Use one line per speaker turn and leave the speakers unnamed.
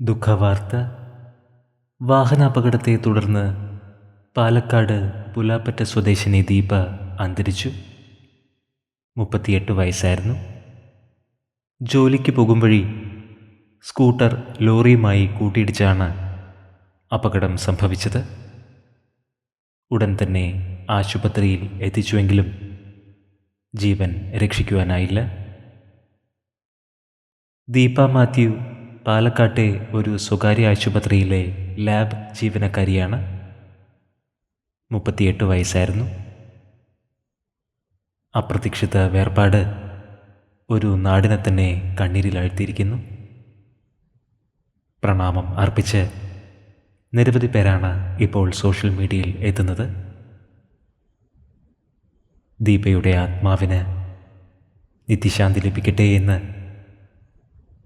ദുഃഖവാർത്ത. വാഹനാപകടത്തെ തുടർന്ന് പാലക്കാട് പുലാപ്പറ്റ സ്വദേശിനി ദീപ അന്തരിച്ചു. മുപ്പത്തിയെട്ട് വയസ്സായിരുന്നു. ജോലിക്ക് പോകും വഴി സ്കൂട്ടർ ലോറിയുമായി കൂട്ടിയിടിച്ചാണ് അപകടം സംഭവിച്ചത്. ഉടൻ തന്നെ ആശുപത്രിയിൽ എത്തിച്ചുവെങ്കിലും ജീവൻ രക്ഷിക്കുവാനായില്ല. ദീപ മാത്യു പാലക്കാട്ടെ ഒരു സ്വകാര്യ ആശുപത്രിയിലെ ലാബ് ജീവനക്കാരിയാണ്. മുപ്പത്തിയെട്ട് വയസ്സായിരുന്നു. അപ്രതീക്ഷിത വേർപാട് ഒരു നാടിനെ തന്നെ കണ്ണീരിലാഴ്ത്തിയിരിക്കുന്നു പ്രണാമം അർപ്പിച്ച് നിരവധി പേരാണ് ഇപ്പോൾ സോഷ്യൽ മീഡിയയിൽ എത്തുന്നത്. ദീപയുടെ ആത്മാവിന് നിത്യശാന്തി ലഭിക്കട്ടെ എന്ന്